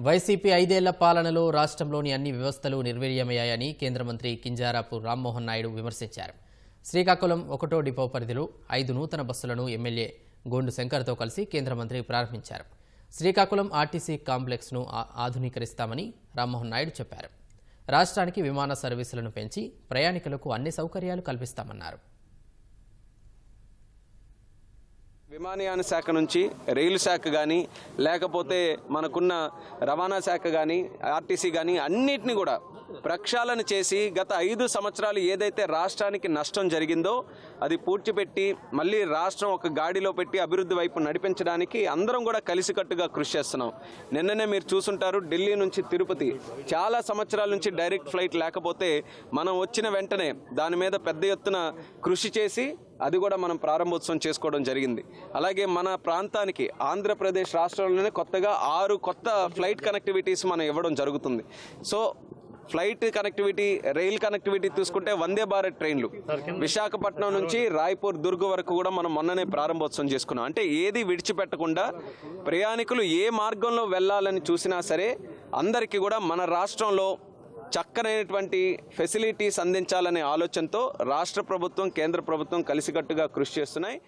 YCP ఐదేళ్ళ పాలనలో రాష్ట్రంలోని అన్ని వ్యవస్థలు నిర్వీర్యమయ్యాయని కేంద్ర మంత్రి కింజారాపు రామ్మోహన్ నాయుడు విమర్శించారు. శ్రీకాకుళం ఒకటో డిపో పరిధిలో ఐదు నూతన బస్సులను ఎమ్మెల్యే గోండు శంకర్తో కలిసి కేంద్ర మంత్రి ప్రారంభించారు. శ్రీకాకుళం ఆర్టీసీ కాంప్లెక్స్ను ఆధునీకరిస్తామని రామ్మోహన్ నాయుడు చెప్పారు. రాష్ట్రానికి విమాన సర్వీసులను పెంచి ప్రయాణికులకు అన్ని సౌకర్యాలు కల్పిస్తామన్నారు. విమానయాన శాఖ నుంచి రైలు శాఖ కానీ లేకపోతే మనకున్న రవాణా శాఖ కానీ ఆర్టీసీ కానీ అన్నిటిని కూడా ప్రక్షాళన చేసి గత ఐదు సంవత్సరాలు ఏదైతే రాష్ట్రానికి నష్టం జరిగిందో అది పూడ్చిపెట్టి మళ్ళీ రాష్ట్రం ఒక గాడిలో పెట్టి అభివృద్ధి వైపు నడిపించడానికి అందరం కూడా కలిసికట్టుగా కృషి చేస్తున్నాం. నిన్ననే మీరు చూసుంటారు ఢిల్లీ నుంచి తిరుపతి. చాలా సంవత్సరాల నుంచి డైరెక్ట్ ఫ్లైట్ లేకపోతే మనం వచ్చిన వెంటనే దాని మీద పెద్ద ఎత్తున కృషి చేసి అది కూడా మనం ప్రారంభోత్సవం చేసుకోవడం జరిగింది. అలాగే మన ప్రాంతానికి ఆంధ్రప్రదేశ్ రాష్ట్రంలోనే కొత్తగా ఆరు కొత్త ఫ్లైట్ కనెక్టివిటీస్ మనం ఇవ్వడం జరుగుతుంది. So flight connectivity rail connectivity చూసుకుంటే వందే భారత్ ట్రైన్లు. విశాఖపట్నం నుంచి రాయ్పూర్ దుర్గ్ వరకు కూడా మనం మొన్ననే ప్రారంభోత్సవం చేసుకున్నాం. అంటే ఏది విడిచిపెట్టకుండా ప్రయాణికులు ఏ మార్గంలో వెళ్ళాలని చూసినా సరే అందరికీ కూడా మన రాష్ట్రంలో చక్కనైనటువంటి ఫెసిలిటీస్ అందించాలనే ఆలోచనతో రాష్ట్ర ప్రభుత్వం కేంద్ర ప్రభుత్వం కలిసికట్టుగా కృషి చేస్తున్నాయి.